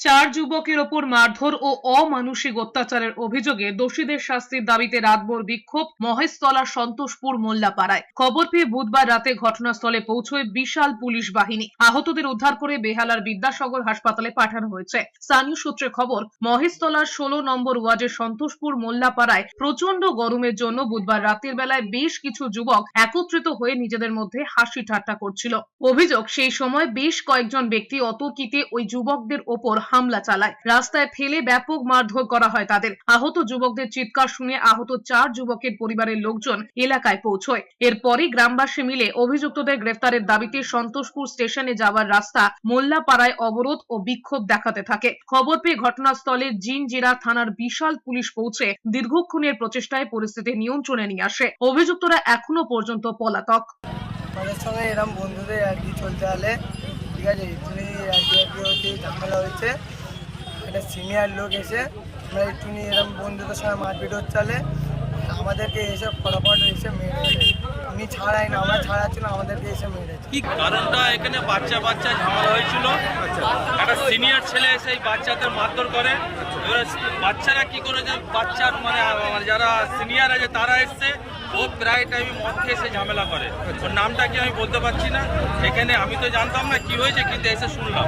চার যুবকের ওপর মারধর ও অমানুষিক অত্যাচারের অভিযোগে দোষীদের শাস্তির দাবিতে রাতভর বিক্ষোভ মহেশতলার সন্তোষপুর মোল্লাপাড়ায়। খবর পেয়ে বুধবার রাতে ঘটনাস্থলে পৌঁছয় বিশাল পুলিশ বাহিনী। আহতদের উদ্ধার করে বেহালার বিদ্যাসাগর হাসপাতালে পাঠানো হয়েছে। স্থানীয় সূত্রে খবর, মহেশতলার ষোলো নম্বর ওয়ার্ডের সন্তোষপুর মোল্লাপাড়ায় প্রচণ্ড গরমের জন্য বুধবার রাতের বেলায় বেশ কিছু যুবক একত্রিত হয়ে নিজেদের মধ্যে হাসি ঠাট্টা করছিল। অভিযোগ, সেই সময় বেশ কয়েকজন ব্যক্তি অতর্কিতে ওই যুবকদের ওপর হামলা চালায়। রাস্তায় ফেলে ব্যাপক মারধর করা হয় তাদের। আহত যুবকদের চিৎকার শুনে আহত চার যুবকের পরিবারের লোকজন এলাকায় পৌঁছয়। এরপরই গ্রামবাসী মিলে অভিযুক্তদের গ্রেফতারের দাবিতে সন্তোষপুর স্টেশনে যাওয়ার রাস্তা মোল্লাপাড়ায় অবরোধ ও বিক্ষোভ দেখাতে থাকে। খবর পেয়ে ঘটনাস্থলে জিনজিরা থানার বিশাল পুলিশ পৌঁছে দীর্ঘক্ষণের প্রচেষ্টায় পরিস্থিতি নিয়ন্ত্রণে নিয়ে আসে। অভিযুক্তরা এখনও পর্যন্ত পলাতক। আমাদের সঙ্গে এরকম বন্ধুদের আর কি চলতে হলে, ঠিক আছে? এক্ষুনি আর ঝামেলা হয়েছে। একটা সিনিয়র লোক এসে আমরা একটুনি এরকম বন্ধুদের সঙ্গে মারপিট হচ্ছে আমাদেরকে এসে ফটাফট এসে মেরেছে উনি ছাড়াই না আমরা ছাড়াচ্ছি না আমাদেরকে এসে মেরেছে কি কারণটা? এখানে বাচ্চা বাচ্চা ঝামেলা হয়েছিল। একটা সিনিয়র ছেলে এসে এই বাচ্চাদের মারধর করে। এবারে বাচ্চারা কি করেছে বাচ্চার মানে মানে যারা সিনিয়র আছে তারা এসছে ও প্রায় টাইমে মদ খেয়ে এসে ঝামেলা করে। ওর নামটা কি আমি বলতে পারছি না। এখানে আমি তো জানতাম না কি হয়েছে কিন্তু এসে শুনলাম।